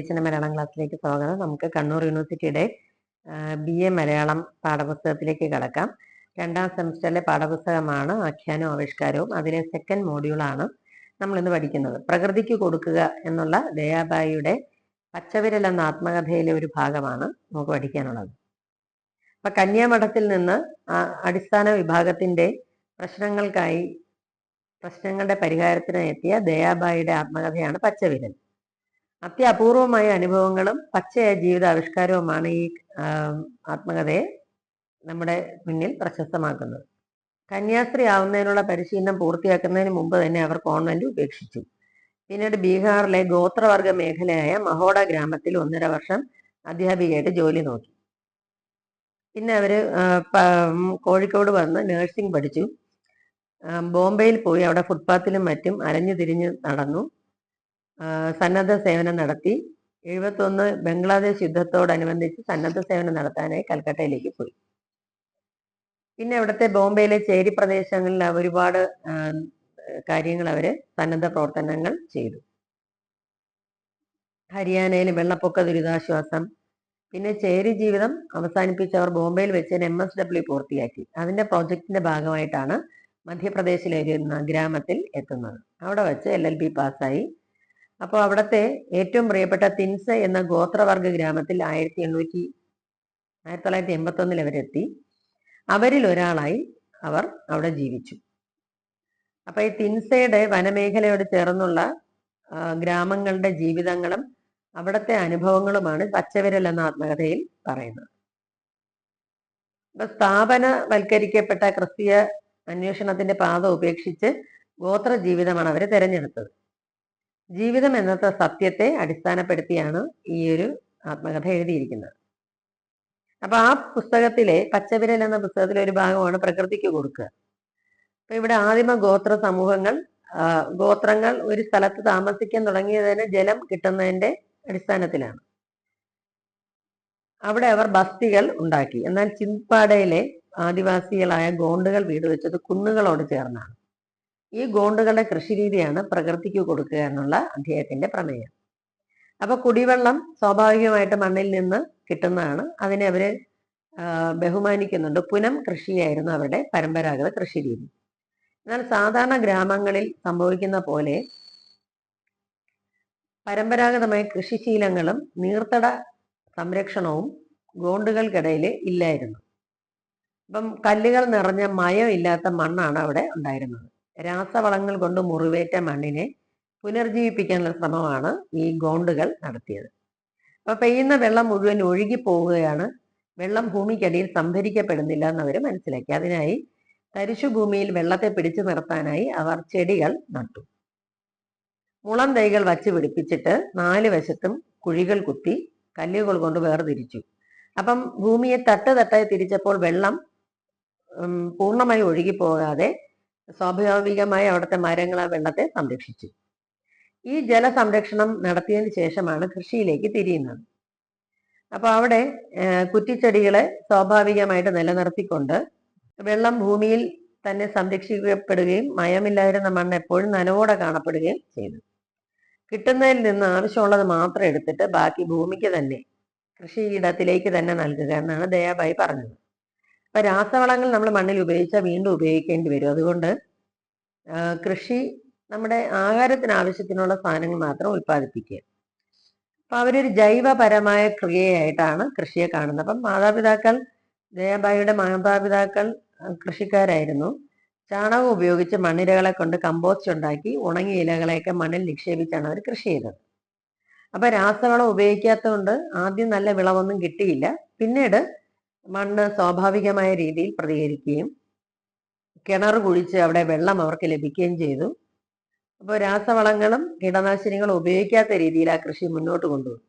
ടീച്ചറിന്റെ മലയാളം ക്ലാസ്സിലേക്ക് സ്വാഗതം. നമുക്ക് കണ്ണൂർ യൂണിവേഴ്സിറ്റിയുടെ ബി എ മലയാളം പാഠപുസ്തകത്തിലേക്ക് കടക്കാം. രണ്ടാം സെമസ്റ്ററിലെ പാഠപുസ്തകമാണ് ആഖ്യാനവും ആവിഷ്കാരവും. അതിലെ സെക്കൻഡ് മോഡ്യൂളാണ് നമ്മൾ ഇന്ന് പഠിക്കുന്നത്. പ്രകൃതിക്ക് കൊടുക്കുക എന്നുള്ള ദയാബായിയുടെ പച്ചവിരൽ എന്ന ആത്മകഥയിലെ ഒരു ഭാഗമാണ് നമുക്ക് പഠിക്കാനുള്ളത്. അപ്പൊ കന്യാമഠത്തിൽ നിന്ന് അടിസ്ഥാന വിഭാഗത്തിന്റെ പ്രശ്നങ്ങൾക്കായി പ്രശ്നങ്ങളുടെ പരിഹാരത്തിന് എത്തിയ ദയാബായിയുടെ ആത്മകഥയാണ് പച്ചവിരൽ. അത്യപൂർവമായ അനുഭവങ്ങളും പച്ചയായ ജീവിതാവിഷ്കാരവുമാണ് ഈ ആത്മകഥയെ നമ്മുടെ മുന്നിൽ പ്രശസ്തമാക്കുന്നത്. കന്യാസ്ത്രീ ആവുന്നതിനുള്ള പരിശീലനം പൂർത്തിയാക്കുന്നതിന് മുമ്പ് തന്നെ അവർ കോൺവെന്റ് ഉപേക്ഷിച്ചു. പിന്നീട് ബീഹാറിലെ ഗോത്രവർഗ മേഖലയായ മഹോഡ ഗ്രാമത്തിൽ ഒന്നര വർഷം അധ്യാപികയായിട്ട് ജോലി നോക്കി. പിന്നെ അവർ കോഴിക്കോട് വന്ന് നഴ്സിംഗ് പഠിച്ചു. ബോംബെയിൽ പോയി അവിടെ ഫുട്പാത്തിലും മറ്റും അലഞ്ഞു തിരിഞ്ഞ് നടന്നു. സന്നദ്ധ സേവനം നടത്തി. എഴുപത്തൊന്ന് ബംഗ്ലാദേശ് യുദ്ധത്തോടനുബന്ധിച്ച് സന്നദ്ധ സേവനം നടത്താനായി കൽക്കട്ടയിലേക്ക് പോയി. പിന്നെ അവിടുത്തെ ബോംബെയിലെ ചേരി പ്രദേശങ്ങളിൽ ഒരുപാട് കാര്യങ്ങൾ അവർ സന്നദ്ധ പ്രവർത്തനങ്ങൾ ചെയ്തു. ഹരിയാനയിൽ വെള്ളപ്പൊക്ക ദുരിതാശ്വാസം. പിന്നെ ചേരി ജീവിതം അവസാനിപ്പിച്ച് അവർ ബോംബെയിൽ വെച്ച് എം എസ് ഡബ്ല്യു പൂർത്തിയാക്കി. അതിന്റെ പ്രോജക്റ്റിന്റെ ഭാഗമായിട്ടാണ് മധ്യപ്രദേശിലെ ഒരു ഗ്രാമത്തിൽ എത്തുന്നത്. അവിടെ വെച്ച് എൽ എൽ ബി പാസ്സായി. അപ്പോൾ അവിടുത്തെ ഏറ്റവും പ്രിയപ്പെട്ട തിൻസ എന്ന ഗോത്രവർഗ ഗ്രാമത്തിൽ ആയിരത്തി എണ്ണൂറ്റി ആയിരത്തി തൊള്ളായിരത്തി എൺപത്തി ഒന്നിൽ അവരെത്തി അവരിൽ ഒരാളായി അവർ അവിടെ ജീവിച്ചു. അപ്പൊ ഈ തിൻസയുടെ വനമേഖലയോട് ചേർന്നുള്ള ഗ്രാമങ്ങളുടെ ജീവിതങ്ങളും അവിടുത്തെ അനുഭവങ്ങളുമാണ് പച്ചവിരൽ എന്ന ആത്മകഥയിൽ പറയുന്നത്. ഇപ്പൊ സ്ഥാപനവൽക്കരിക്കപ്പെട്ട ക്രിസ്തീയ അന്വേഷണത്തിന്റെ പാത ഉപേക്ഷിച്ച് ഗോത്ര ജീവിതമാണ് അവർ തിരഞ്ഞെടുത്തത്. ജീവിതം എന്നത്തെ സത്യത്തെ അടിസ്ഥാനപ്പെടുത്തിയാണ് ഈ ഒരു ആത്മകഥ എഴുതിയിരിക്കുന്നത്. അപ്പൊ ആ പുസ്തകത്തിലെ പച്ചവിരൽ എന്ന പുസ്തകത്തിലെ ഒരു ഭാഗമാണ് പ്രകൃതിക്ക് കൊടുക്കുക. അപ്പൊ ഇവിടെ ആദിമ ഗോത്ര സമൂഹങ്ങൾ ഗോത്രങ്ങൾ ഒരു സ്ഥലത്ത് താമസിക്കാൻ തുടങ്ങിയതിന് ജലം കിട്ടുന്നതിന്റെ അടിസ്ഥാനത്തിലാണ്. അവിടെ അവർ ബസ്തികൾ ഉണ്ടാക്കി. എന്നാൽ ചിന്ത്പാടയിലെ ആദിവാസികളായ ഗോണ്ടുകൾ വീട് വെച്ചത് കുന്നുകളോട് ചേർന്നാണ്. ഈ ഗോണ്ടുകളുടെ കൃഷിരീതിയാണ് പ്രകൃതിക്ക് കൊടുക്കുക എന്നുള്ള അദ്ദേഹത്തിന്റെ പ്രമേയം. അപ്പൊ കുടിവെള്ളം സ്വാഭാവികമായിട്ട് മണ്ണിൽ നിന്ന് കിട്ടുന്നതാണ്. അതിനെ അവർ ബഹുമാനിക്കുന്നുണ്ട്. പുനം കൃഷിയായിരുന്നു അവരുടെ പരമ്പരാഗത കൃഷിരീതി. എന്നാൽ സാധാരണ ഗ്രാമങ്ങളിൽ സംഭവിക്കുന്ന പോലെ പരമ്പരാഗതമായ കൃഷിശീലങ്ങളും നീർത്തട സംരക്ഷണവും ഗോണ്ടുകൾക്കിടയിൽ ഇല്ലായിരുന്നു. അപ്പം കല്ലുകൾ നിറഞ്ഞ മയം ഇല്ലാത്ത മണ്ണാണ് അവിടെ ഉണ്ടായിരുന്നത്. രാസവളങ്ങൾ കൊണ്ട് മുറിവേറ്റ മണ്ണിനെ പുനർജീവിപ്പിക്കാനുള്ള ശ്രമമാണ് ഈ ഗോണ്ടുകൾ നടത്തിയത്. അപ്പൊ പെയ്യുന്ന വെള്ളം മുഴുവൻ ഒഴുകി പോവുകയാണ്. വെള്ളം ഭൂമിക്കടിയിൽ സംഭരിക്കപ്പെടുന്നില്ല എന്നവർ മനസ്സിലാക്കി. അതിനായി തരിശു ഭൂമിയിൽ വെള്ളത്തെ പിടിച്ചു നിർത്താനായി അവർ ചെടികൾ നട്ടു. മുളം തൈകൾ വച്ച് പിടിപ്പിച്ചിട്ട് നാല് വശത്തും കുഴികൾ കുത്തി കല്ലുകൾ കൊണ്ട് വേർതിരിച്ചു. അപ്പം ഭൂമിയെ തട്ട് തട്ടായി തിരിച്ചപ്പോൾ വെള്ളം പൂർണമായി ഒഴുകി പോകാതെ സ്വാഭാവികമായി അവിടുത്തെ മരങ്ങൾ ആ വെള്ളത്തെ സംരക്ഷിച്ചു. ഈ ജലസംരക്ഷണം നടത്തിയതിന് ശേഷമാണ് കൃഷിയിലേക്ക് തിരിയുന്നത്. അപ്പൊ അവിടെ കുറ്റിച്ചെടികളെ സ്വാഭാവികമായിട്ട് നിലനിർത്തിക്കൊണ്ട് വെള്ളം ഭൂമിയിൽ തന്നെ സംരക്ഷിക്കപ്പെടുകയും മയമില്ലായിരുന്ന മണ്ണ് എപ്പോഴും നനവോടെ കാണപ്പെടുകയും ചെയ്തു. കിട്ടുന്നതിൽ നിന്ന് ആവശ്യമുള്ളത് മാത്രം എടുത്തിട്ട് ബാക്കി ഭൂമിക്ക് തന്നെ കൃഷിയിടത്തിലേക്ക് തന്നെ നൽകുക എന്നാണ് ദയാബായി പറഞ്ഞത്. അപ്പൊ രാസവളങ്ങൾ നമ്മൾ മണ്ണിൽ ഉപയോഗിച്ചാൽ വീണ്ടും ഉപയോഗിക്കേണ്ടി വരും. അതുകൊണ്ട് കൃഷി നമ്മുടെ ആഹാരത്തിന് ആവശ്യത്തിനുള്ള സാധനങ്ങൾ മാത്രം ഉൽപ്പാദിപ്പിക്കുക. അപ്പൊ അവരൊരു ജൈവപരമായ ക്രിയയായിട്ടാണ് കൃഷിയെ കാണുന്നത്. അപ്പം മാതാപിതാക്കൾ ജയാബായിയുടെ മാതാപിതാക്കൾ കൃഷിക്കാരായിരുന്നു. ചാണകം ഉപയോഗിച്ച് മണ്ണിരകളെ കൊണ്ട് കമ്പോസ്റ്റ് ഉണ്ടാക്കി ഉണങ്ങിയ ഇലകളെയൊക്കെ മണ്ണിൽ നിക്ഷേപിച്ചാണ് അവർ കൃഷി ചെയ്തത്. അപ്പൊ രാസവളം ഉപയോഗിക്കാത്തതുകൊണ്ട് ആദ്യം നല്ല വിളവൊന്നും കിട്ടിയില്ല. പിന്നീട് മണ്ണ് സ്വാഭാവികമായ രീതിയിൽ പ്രതികരിക്കുകയും കിണർ കുഴിച്ച് അവിടെ വെള്ളം അവർക്ക് ലഭിക്കുകയും ചെയ്തു. അപ്പോൾ രാസവളങ്ങളും കീടനാശിനികളും ഉപയോഗിക്കാത്ത രീതിയിൽ ആ കൃഷി മുന്നോട്ട് കൊണ്ടുപോകും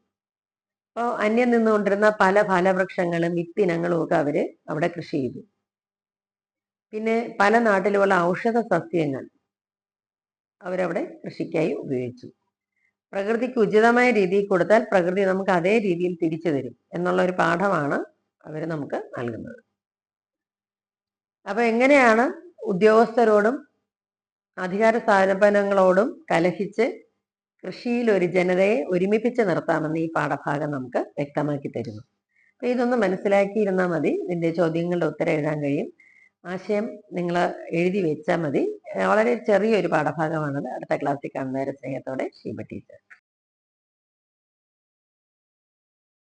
അപ്പോൾ അന്യം നിന്നുകൊണ്ടിരുന്ന പല ഫലവൃക്ഷങ്ങളും വിത്തിനങ്ങളും ഒക്കെ അവർ അവിടെ കൃഷി ചെയ്തു. പിന്നെ പല നാട്ടിലുമുള്ള ഔഷധ സസ്യങ്ങൾ അവരവിടെ കൃഷിക്കായി ഉപയോഗിച്ചു. പ്രകൃതിക്ക് ഉചിതമായ രീതിയിൽ കൊടുത്താൽ പ്രകൃതി നമുക്ക് അതേ രീതിയിൽ തിരിച്ചു തരും എന്നുള്ള ഒരു പാഠമാണ് അവർ നമുക്ക് നൽകുന്നത്. അപ്പൊ എങ്ങനെയാണ് ഉദ്യോഗസ്ഥരോടും അധികാര സ്ഥാപനങ്ങളോടും കലഹിച്ച് കൃഷിയിൽ ഒരു ജനതയെ ഒരുമിപ്പിച്ച് നിർത്താമെന്ന് ഈ പാഠഭാഗം നമുക്ക് വ്യക്തമാക്കി തരുന്നു. അപ്പൊ ഇതൊന്ന് മനസ്സിലാക്കിയിരുന്നാൽ മതി. ഇതിന്റെ ചോദ്യങ്ങളുടെ ഉത്തരം എഴുതാൻ കഴിയും. ആശയം നിങ്ങൾ എഴുതി വെച്ചാൽ മതി. വളരെ ചെറിയൊരു പാഠഭാഗമാണത്. അടുത്ത ക്ലാസ്സിൽ കാണുന്നവരെ സ്നേഹത്തോടെ ഷീബ ടീച്ചർ.